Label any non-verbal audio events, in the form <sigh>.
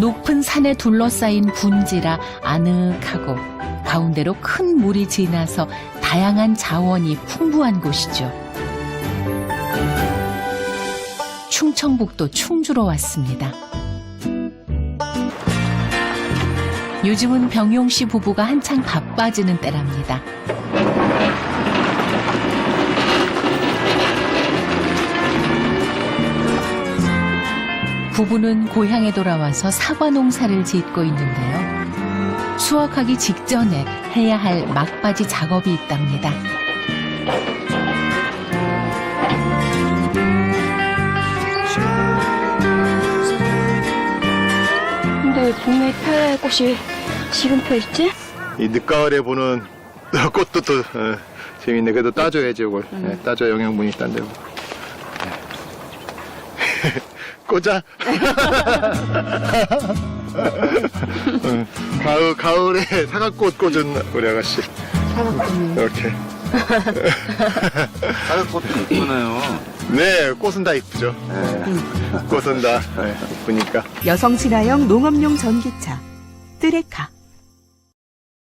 높은 산에 둘러싸인 분지라 아늑하고 가운데로 큰 물이 지나서 다양한 자원이 풍부한 곳이죠. 충청북도 충주로 왔습니다. 요즘은 병용 씨 부부가 한창 바빠지는 때랍니다. 부부는 고향에 돌아와서 사과 농사를 짓고 있는데요. 수확하기 직전에 해야 할 막바지 작업이 있답니다. 근데 왜 봄에 펴야 할 꽃이 지금 펴 있지? 이 늦가을에 보는 <laughs> 꽃도 또 어, 재밌네. 그래도 따줘야지 이걸. 예, 따줘야 영양분이 딴데고. <laughs> 꽂아. 응. <laughs> 가을 가을에 사과꽃 꽂은 우리 아가씨. 이렇게. <laughs> 사과꽃도 이쁘네요. 네, 꽃은 다 이쁘죠. 꽃은 다 예, 이쁘니까. 여성 친화형 농업용 전기차 뜨레카